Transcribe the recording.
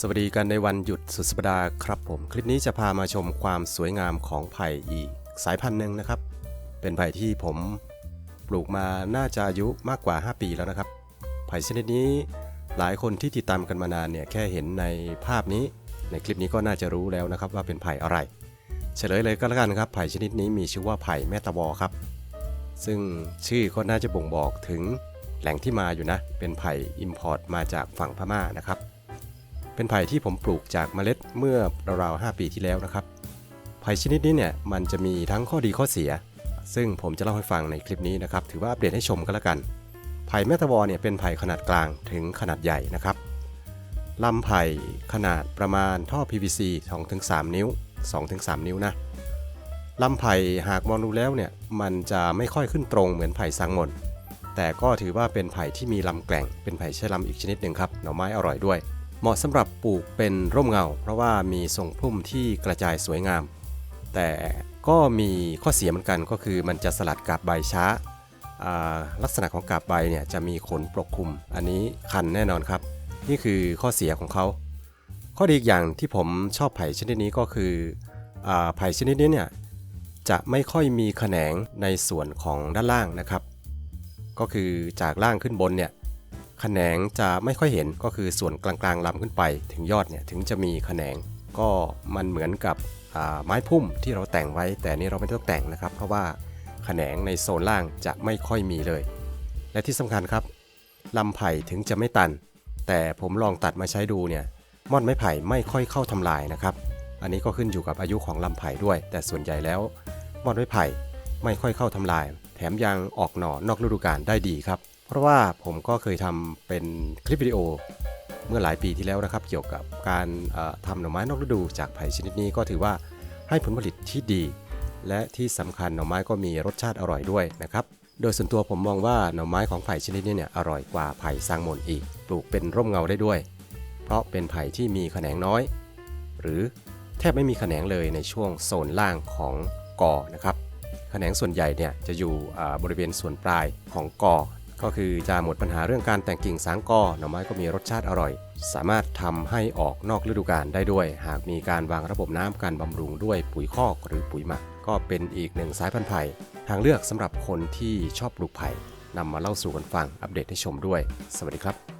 สวัสดีกันในวันหยุดสุดสัปดาห์ครับผม คลิปนี้จะพามาชมความสวยงามของไผ่อีกสายพันธุ์หนึ่งนะครับ เป็นไผ่ที่ผมปลูกมาน่าจะอายุมากกว่า 5 ปีแล้วนะครับ ไผ่ชนิดนี้หลายคนที่ติดตามกันมานานเนี่ยแค่เห็นในภาพนี้ ในคลิปนี้ก็น่าจะรู้แล้วนะครับว่าเป็นไผ่อะไร เฉลยเลยก็แล้วกันครับไผ่ชนิดนี้มีชื่อว่าไผ่แม่ตะวอครับ ซึ่งชื่อก็น่าจะบ่งบอกถึงแหล่งที่มาอยู่นะเป็นไผ่อิมพอร์ตมาจากฝั่งพม่านะครับ เป็นไผ่ที่ผมปลูกจากเมล็ดเมื่อราวๆ5ปีที่แล้วนะครับ ไผ่ชนิดนี้เนี่ยมันจะมีทั้งข้อดีข้อเสีย ซึ่งผมจะเล่าให้ฟังในคลิปนี้นะครับ ถือว่าอัปเดตให้ชมก็แล้วกัน ไผ่แมตะวอเนี่ยเป็นไผ่ขนาดกลางถึงขนาดใหญ่นะครับลำไผ่ขนาดประมาณท่อ PVC 2-3 นิ้ว 2-3 นิ้วนะลำไผ่หากมองดูแล้วเนี่ยมันจะไม่ค่อยขึ้นตรงเหมือนไผ่สังมนแต่ก็ถือว่าเป็นไผ่ที่มีลำแกร่ง เป็นไผ่ใช้ลำอีกชนิดหนึ่งครับ หน่อไม้อร่อยด้วย เหมาะสำหรับปลูกเป็นร่มเงา เพราะว่ามีทรงพุ่มที่กระจายสวยงาม แต่ก็มีข้อเสียเหมือนกันก็คือมันจะสลัดกาบใบช้า ลักษณะของกาบใบเนี่ยจะมีขนปกคลุม อันนี้คันแน่นอนครับ นี่คือข้อเสียของเขา ข้อดีอีกอย่างที่ผมชอบไผ่ชนิดนี้ก็คืออไผ่ชนิดนี้เนี่ยจะไม่ค่อยมีแขนงในส่วนของด้านล่างนะครับ ก็คือจากล่างขึ้นบนเนี่ย แขนงจะไม่ค่อยเห็นก็คือส่วนกลางๆลำขึ้นไป ถึงยอดเนี่ยถึงจะมีแขนงก็มันเหมือนกับไม้พุ่มที่เราแต่งไว้ แต่นี่เราไม่ต้องแต่งนะครับ เพราะว่าแขนงในโซนล่างจะไม่ค่อยมีเลย และที่สำคัญครับลำไผ่ถึงจะไม่ตัน แต่ผมลองตัดมาใช้ดูเนี่ยม่อนไม้ไผ่ไม่ค่อยเข้าทำลายนะครับ อันนี้ก็ขึ้นอยู่กับอายุของลำไผ่ด้วย แต่ส่วนใหญ่แล้วม่อนไม้ไผ่ไม่ค่อยเข้าทำลาย แถมยังออกหน่อนอกฤดูกาลได้ดีครับ ราะว่าผมก็เคยทำเป็นคลิปวิดีโอเมื่อหลายปีที่แล้วนะครับ เกี่ยวกับการทำหน่อไม้นอกฤดูจากไผ่ชนิดนี้ก็ถือว่าให้ผลผลิตที่ดี และที่สำคัญหน่อไม้ก็มีรสชาติอร่อยด้วยนะครับโดยส่วนตัวผมมองว่าหน่อไม้ของไผ่ชนิดนี้เนี่ยอร่อยกว่าไผ่ซางมนอีก ปลูกเป็นร่มเงาได้ด้วย เพราะเป็นไผ่ที่มีแขนงน้อย หรือแทบไม่มีแขนงเลยในช่วงโซนล่างของกอนะครับแขนงส่วนใหญ่เนี่ยจะอยู่บริเวณส่วนปลายของกอ ก็คือจะหมดปัญหาเรื่องการแต่งกิ่งสางกอหน่อไม้ก็มีรสชาติอร่อย สามารถทำให้ออกนอกฤดูกาลได้ด้วย หากมีการวางระบบน้ำการบำรุงด้วยปุ๋ยคอกหรือปุ๋ยหมัก ก็เป็นอีกหนึ่งสายพันธุ์ไผ่ทางเลือกสำหรับคนที่ชอบปลูกไผ่นำมาเล่าสู่กันฟังอัปเดตให้ชมด้วย สวัสดีครับ